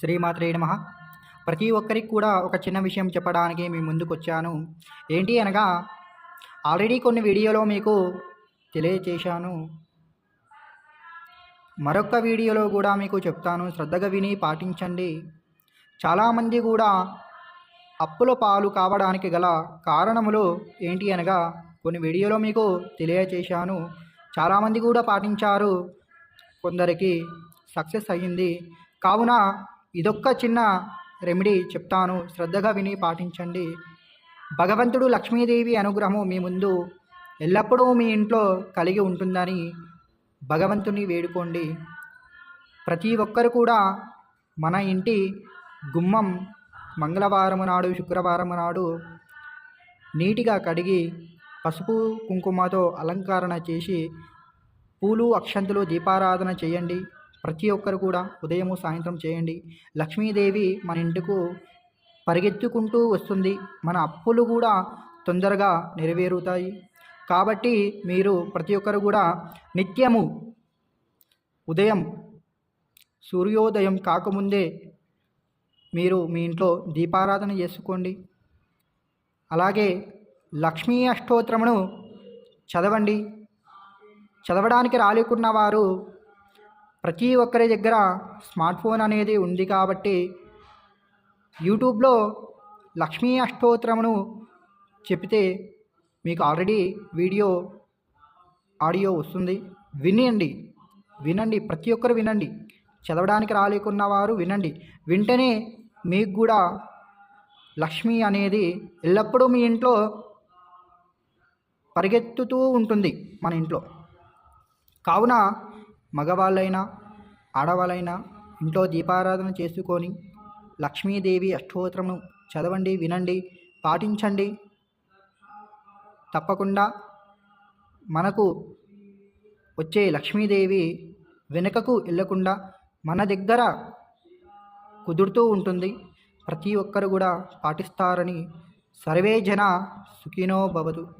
శ్రీమాత్రే నమ. ప్రతి ఒక్కరికి కూడా ఒక చిన్న విషయం చెప్పడానికి మీ ముందుకు వచ్చాను ఏంటి అనగా ఆల్రెడీ కొన్ని వీడియోలో మీకు తెలియచేశాను. మరొక వీడియోలో కూడా మీకు చెప్తాను. శ్రద్ధగా విని పాటించండి. చాలామంది కూడా అప్పుల పాలు కావడానికి గల కారణములు ఏంటి అనగా కొన్ని వీడియోలో మీకు తెలియచేశాను. చాలామంది కూడా పాటించారు. కొందరికి సక్సెస్ అయ్యింది కావున ఇదొక్క చిన్న రెమెడీ చెప్తాను. శ్రద్ధగా విని పాటించండి. భగవంతుడు లక్ష్మీదేవి అనుగ్రహం మీ ముందు ఎల్లప్పుడూ మీ ఇంట్లో కలిగి ఉంటుందని భగవంతుని వేడుకోండి. ప్రతి ఒక్కరు కూడా మన ఇంటి గుమ్మం మంగళవారం నాడు శుక్రవారం నాడు నీటిగా కడిగి పసుపు కుంకుమతో అలంకరణ చేసి పూలు అక్షంతులు దీపారాధన చేయండి. ప్రతి ఒక్కరు కూడా ఉదయము సాయంత్రం చేయండి. లక్ష్మీదేవి మన ఇంటికి పరిగెత్తుకుంటూ వస్తుంది. మన అప్పులు కూడా తొందరగా నెరవేరుతాయి. కాబట్టి మీరు ప్రతి ఒక్కరు కూడా నిత్యము ఉదయం సూర్యోదయం కాకముందే మీరు మీ ఇంట్లో దీపారాధన చేసుకోండి. అలాగే లక్ష్మీ అష్టోత్తరమును చదవండి. చదవడానికి రాలేకున్న వారు ప్రతి ఒక్కరి దగ్గర స్మార్ట్ ఫోన్ అనేది ఉంది కాబట్టి యూట్యూబ్లో లక్ష్మీ అష్టోత్తరమును చెప్తే మీకు ఆల్రెడీ వీడియో ఆడియో వస్తుంది. వినండి. వినండి. ప్రతి ఒక్కరు వినండి. చదవడానికి రాలేకున్న వారు వినండి. వింటేనే మీకు కూడా లక్ష్మి అనేది ఎల్లప్పుడూ మీ ఇంట్లో పరిగెత్తుతూ ఉంటుంది మన ఇంట్లో. కావున మగవాళ్ళైనా ఆడవాళ్ళైనా ఇంట్లో దీపారాధన చేసుకొని లక్ష్మీదేవి అష్టోత్తరము చదవండి వినండి పాటించండి. తప్పకుండా మనకు వచ్చే లక్ష్మీదేవి వెనుకకు వెళ్ళకుండా మన దగ్గర కుదురుతూ ఉంటుంది. ప్రతి ఒక్కరు కూడా పాటిస్తారని సర్వే జన సుఖినో భవతు.